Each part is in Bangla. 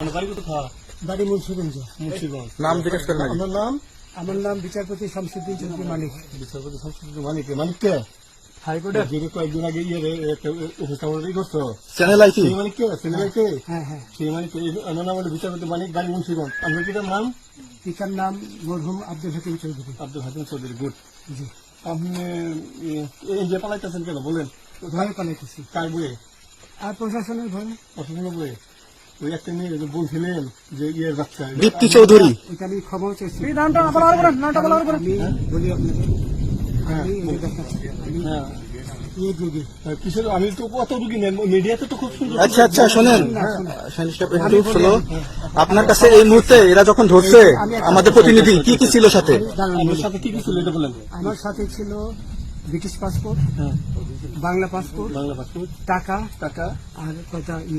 আমার বাড়ি মুন্সিগঞ্জ। মুন্সিগঞ্জ। নাম জিজ্ঞেস করেন আমার নাম আমার নাম বিচারপতি শামসুদ্দিন চৌধুরী মানিক। বিচারপতি সংস্কৃতি মানিক। মানিককে হাইকোর্টের যে কয়েকদিন আগে ইয়ে রে, একটা উপস্থাপনা ই করছ চ্যানেল আইসি সেই মানিককে সিনেমাকে হ্যাঁ হ্যাঁ সেই মানিক আমার নাম হলো বিচারপতি মানিক বাড়ি মুন্সিগঞ্জ। আপনার কি নাম? পিতার নাম মরহুম আব্দুল হাকিম চৌধুরী। আব্দুল হাকিম চৌধুরী গুড। জি। আপনি এই যে পালাইতেছেন কেন? বলেন। ভয়ে পালাইতেছি। কার বইয়ে? আর প্রশাসনের ভয়ে। পছন্দ বইয়ে? ওই একটা মেয়ে যে বলছিলেন যে ইয়ের বাচ্চা দীপ্তি চৌধুরী। ওইটা আমি ক্ষমাও চাইছি। নামটা বলা হবে নামটা বলা হবে বলি আপনাকে। আমি এই যে দেখাচ্ছি আমি হ্যাঁ। ইয়ে তো কত রুগী নেন মিডিয়াতে তো খুব সুন্দর আচ্ছা আচ্ছা শোনেন। শোনো। আপনার কাছে এই মুহূর্তে এরা যখন ধরছে আমাদের প্রতিনিধি কি কি ছিল সাথে? আমার সাথে কি কি ছিল এটা বলেন। আমার সাথে ছিল ব্রিটিশ পাসপোর্ট হ্যাঁ। Bangla passport Bangla passport. টাকা টাকা। আর কটা E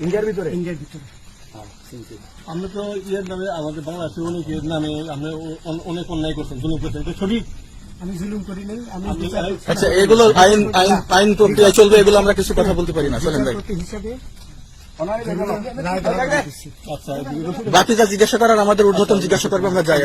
ইন্ডিয়ার ভিতরে? ইন্ডিয়ার ভিতরে। আমরা তো ইয়ের নামে আমাদের বাংলাদেশের অনেক ইয়ের নামে আপনি অ- অনেক অন্যায় করছেন জুলুম করছেন। এটা সঠিক? আমি জুলুম করি নাই আমি আচ্ছা এগুলো আইন আইন আইন প্রক্রিয়া চলবে এগুলো আমরা কিছু কথা বলতে পারি না চলেন ভাই। হিসাবে আচ্ছা বাকি যা জিজ্ঞাসা করার আমাদের ঊর্ধ্বতন জিজ্ঞাসা করবে আমরা যাই